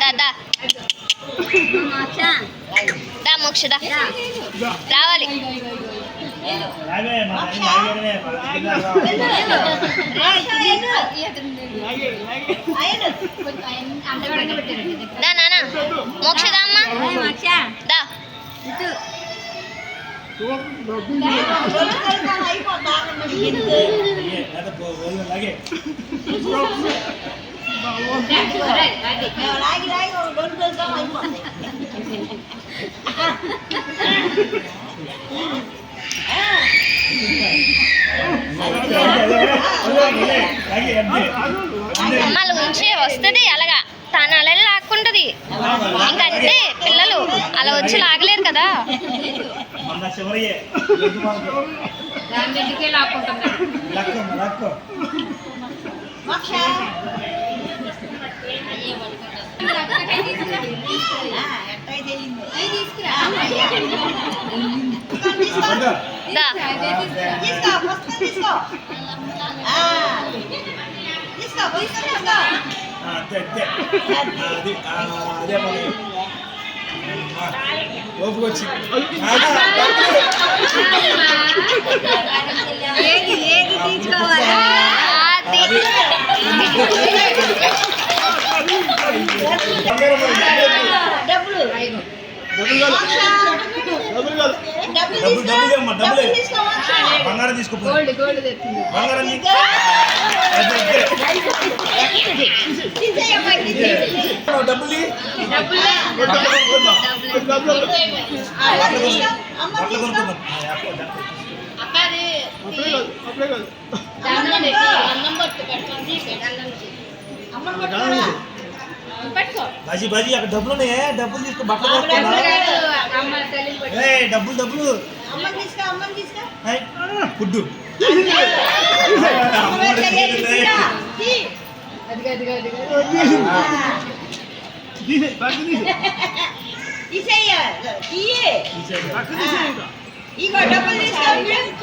దా దా. మోక్ష దా. రావాలి. దా నానా. మోక్ష దా అమ్మా. దా. లాగే మళ్ళీ ఉంచే వస్తుంది అలాగా. తను అలా లాక్కుంటది. ఇంకంతే పిల్లలు అలా వచ్చి లాగలేరు కదా. మన చివరియే లక్క లక్క దా అంతే అంతే అది అదే పని ఓపిక వచ్చి అది డబ్బులు డబ్బులు అమ్మా డబ్బులే బంగారం తీసుకోపో బంగారం డబ్బులు తీ. బట్టలు కొనుక్కుందాం. బట్టలు బాజీ బాజీ అక్కడ డబ్బులు ఉన్నాయే? డబ్బులు తీసుకో బట్టలు డబ్బులు డబ్బులు ఫుడ్డు. ఇగో డబ్బులు తీసుకో